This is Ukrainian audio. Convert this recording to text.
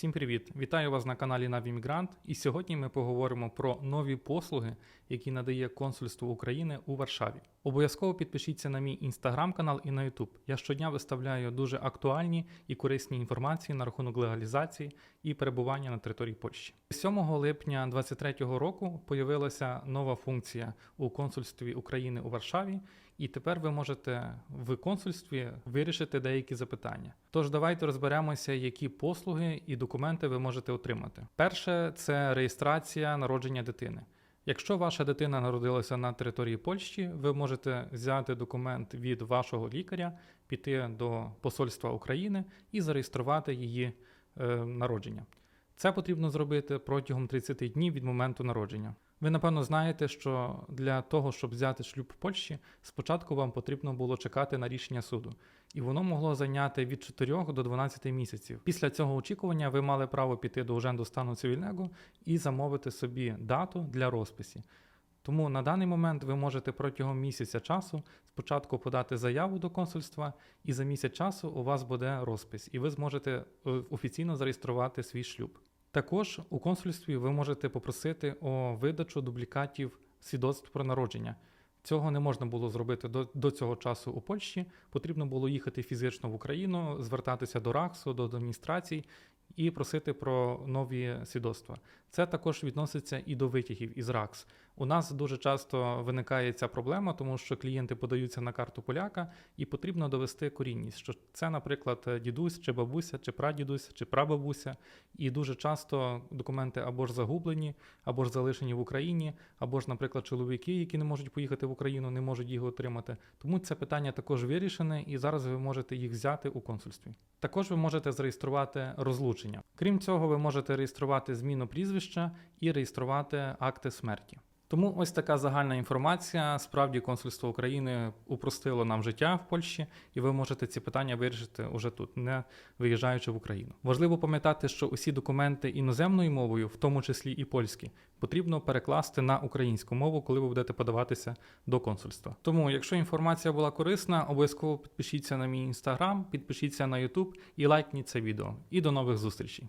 Всім привіт! Вітаю вас на каналі Навімігрант. І сьогодні ми поговоримо про нові послуги, які надає консульство України у Варшаві. Обов'язково підпишіться на мій інстаграм-канал і на Ютуб. Я щодня виставляю дуже актуальні і корисні інформації на рахунок легалізації і перебування на території Польщі. 7 липня 2023 року появилася нова функція у консульстві України у Варшаві, і тепер ви можете в консульстві вирішити деякі запитання. Тож давайте розберемося, які послуги і документи ви можете отримати. Перше це реєстрація народження дитини. Якщо ваша дитина народилася на території Польщі, ви можете взяти документ від вашого лікаря, піти до Посольства України і зареєструвати її е, народження. Це потрібно зробити протягом 30 днів від моменту народження. Ви напевно знаєте, що для того, щоб взяти шлюб в Польщі, спочатку вам потрібно було чекати на рішення суду, і воно могло зайняти від 4 до 12 місяців. Після цього очікування ви мали право піти до уженду стану цивільного і замовити собі дату для розписі. Тому на даний момент ви можете протягом місяця часу спочатку подати заяву до консульства, і за місяць часу у вас буде розпис, і ви зможете е, офіційно зареєструвати свій шлюб. Також у консульстві ви можете попросити о видачу дублікатів свідоцтв про народження. Цього не можна було зробити до, до цього часу у Польщі. Потрібно було їхати фізично в Україну, звертатися до РАКСу, до адміністрацій і просити про нові свідоцтва. Це також відноситься і до витягів із РАКС. У нас дуже часто виникає ця проблема, тому що клієнти подаються на карту поляка, і потрібно довести корінність, що це, наприклад, дідусь, чи бабуся, чи прадідусь, чи прабабуся. І дуже часто документи або ж загублені, або ж залишені в Україні, або ж, наприклад, чоловіки, які не можуть поїхати в Україну, не можуть їх отримати. Тому це питання також вирішене, і зараз ви можете їх взяти у консульстві. Також ви можете зареєструвати розлучення. Крім цього, ви можете реєструвати зміну прізвища і реєструвати акти смерті. Тому ось така загальна інформація. Справді консульство України упростило нам життя в Польщі, і ви можете ці питання вирішити уже тут, не виїжджаючи в Україну. Важливо пам'ятати, що усі документи іноземною мовою, в тому числі і польські, потрібно перекласти на українську мову, коли ви будете подаватися до консульства. Тому, якщо інформація була корисна, обов'язково підпишіться на мій інстаграм, підпишіться на YouTube і лайкніть це відео. І до нових зустрічей.